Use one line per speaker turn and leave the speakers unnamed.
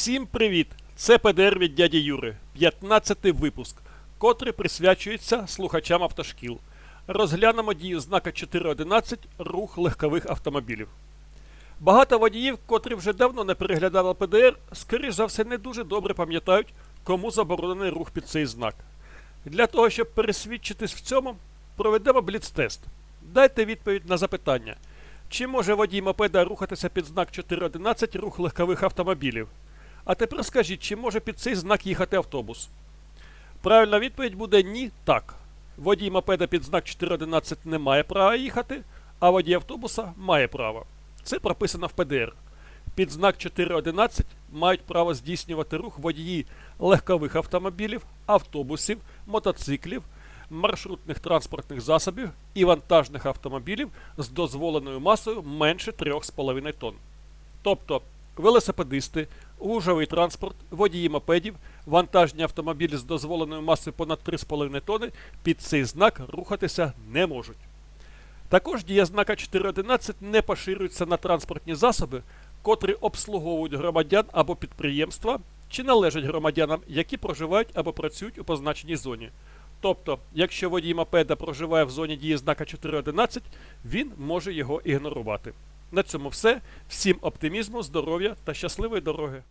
Всім привіт! Це ПДР від дяді Юри, 15-й випуск, котрий присвячується слухачам автошкіл. Розглянемо дію знака 4.11 рух легкових автомобілів. Багато водіїв, котрі вже давно не переглядали ПДР, скоріш за все не дуже добре пам'ятають, кому заборонений рух під цей знак. Для того, щоб пересвідчитись в цьому, проведемо бліц-тест. Дайте відповідь на запитання. Чи може водій мопеда рухатися під знак 4.11 рух легкових автомобілів? А тепер скажіть, чи може під цей знак їхати автобус? Правильна відповідь буде ні, так. Водій мопеда під знак 4.11 не має права їхати, а водій автобуса має право. Це прописано в ПДР. Під знак 4.11 мають право здійснювати рух водії легкових автомобілів, автобусів, мотоциклів, маршрутних транспортних засобів і вантажних автомобілів з дозволеною масою менше 3,5 тонн. Тобто велосипедисти, гужовий транспорт, водії мопедів, вантажні автомобілі з дозволеною масою понад 3,5 тонни під цей знак рухатися не можуть. Також дія знака 4.11 не поширюється на транспортні засоби, котрі обслуговують громадян або підприємства, чи належать громадянам, які проживають або працюють у позначеній зоні. Тобто, якщо водій мопеда проживає в зоні дії знака 4.11, він може його ігнорувати. На цьому все. Всім оптимізму, здоров'я та щасливої дороги!